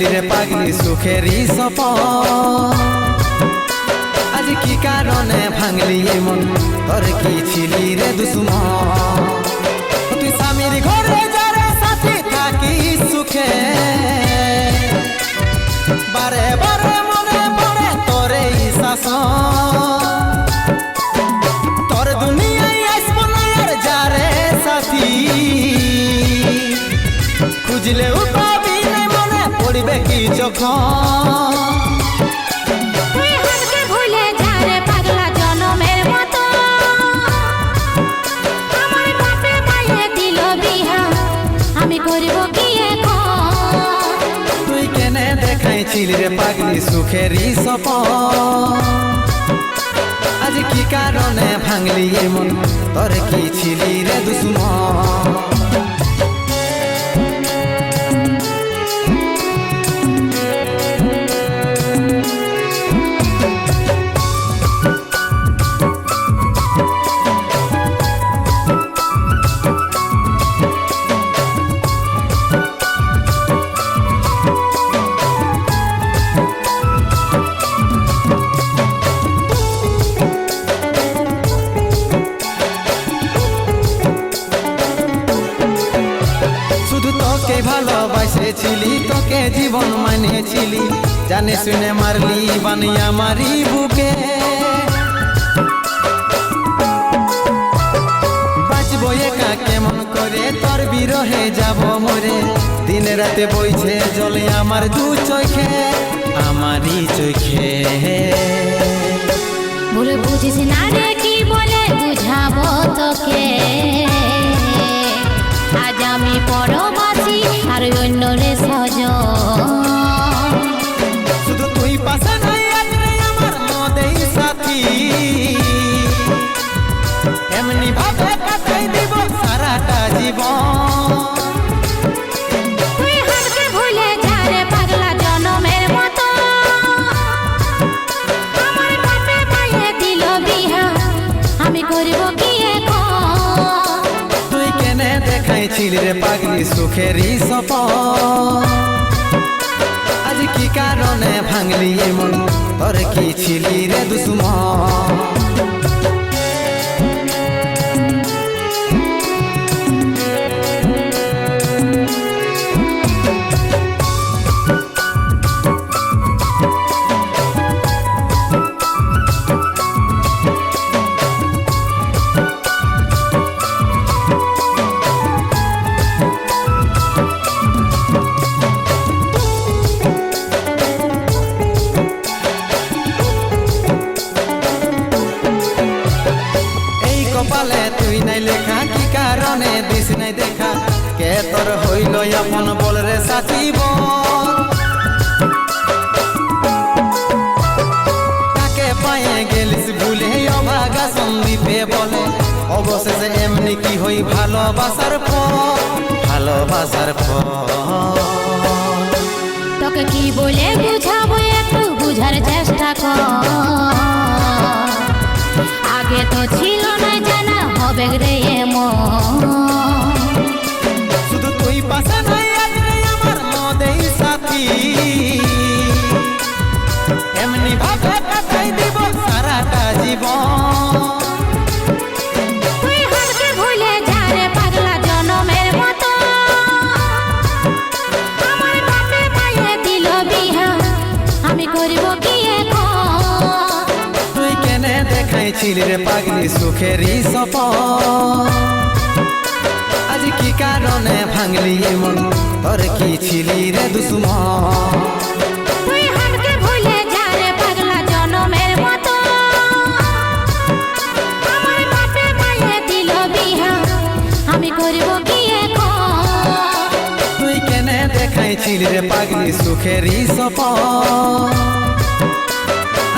রে পাগলি সুখেরই সপন আজ কি কারণে ভাঙলি মন? তোর কি ছিলি রে দুশ্মন? তুই স্বামীর ঘরে যারে সাথে থাকি সুখে। বারে বারে মনে তোরে খুঁজলেও তুই কেনে দেখাইছিলি রে পাগলি সুখেরই সপন আজ কি কারণে ভাঙলি এ মন তোর কি ছিলি রে দুশ্মন? তোকে ভালোবাসেছিলি, তোকে জীবন মানেছিলি। জানে শুনে মারলি বানিয়া মারি বুকে। বাঁচবো একা কেমন করে? তোর বিরহে যাব মরে। দিন রাতে বইছে জলে আমার দু চোখে, আমারই চোখে। বলে বুঝিস না রে, কি বলে বুঝাবো তোকে? আজ আমি পরবাসী এমনি ভাবে কাটাই দিব সারাটা জীবন। দেখাইছিলি রে পাগলি সুখেরই আজ কি কারণে ভাঙলি মন তোর কি ছিলি রে দুশ্মন? তোর হইল আপন বল রে সাথী বল। কাকে পায়ে গেলিস ভুলে অভাগা সন্দীপে বলে। অবশেষে এমনি কি হই ভালোবাসার ফল ভালোবাসার ফল তোকে কি বলে বুঝাবো একটু বুঝার চেষ্টা কর। আগে তো ছিল না জানা, হবে রে এখন? তুই কেনে দেখাইছিলি রে পাগলি সুখেরই সপন আজ কি কারণে ভাঙলি এ মন তোর কি ছিলি রে দুশ্মন? দেখাইছিলি রে পাগলি সুখেরই সপ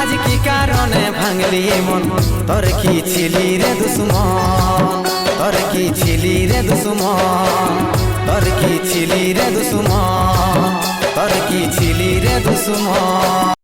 আজ কি কারণে ভাঙলি মন? তোর কি ছিলি রে দুশ্মন? তোর কি ছিলি রে দুশ্মন? তোর কি ছিলি রে দুশ্মন? তোর কি ছিলি রে দুশ্মন?